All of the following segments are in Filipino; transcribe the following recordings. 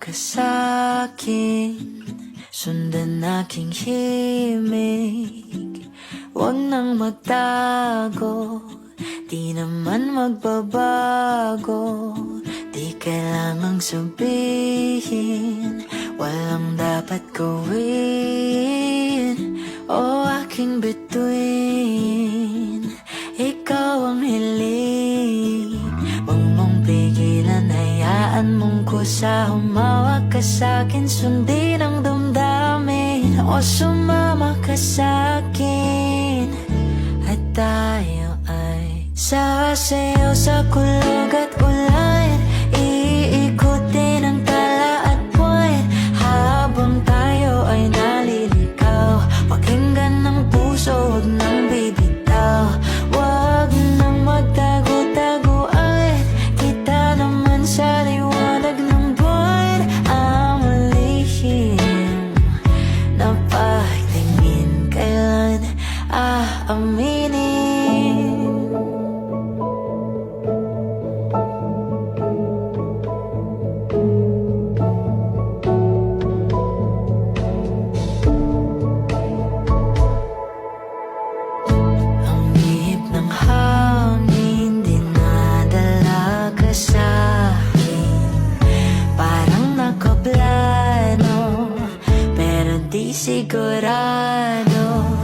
ka sa'kin Sundan aking himig Huwag nang magtago Di naman magbabago Di kailangang sabihin Walang dapat gawin O aking bituin Ikaw ang hiling pigilan Hayaan mong kusa Humawak ka sa'kin Sundin ang damdamin. O sumama ka sa'kin At tayo ay Sasayaw sa kulog sigurado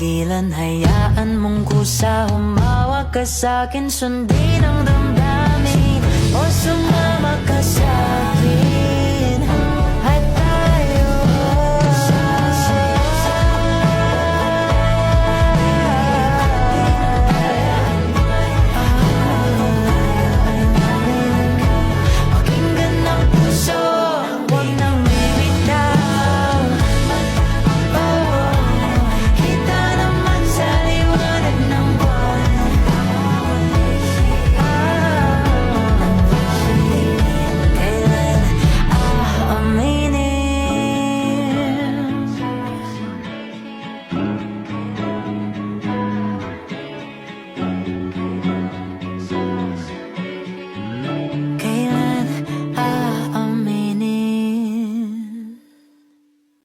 pigilan, hayaan mong kusa. Humawak ka sa'kin, sundin ang damdamin. O sumama ka sa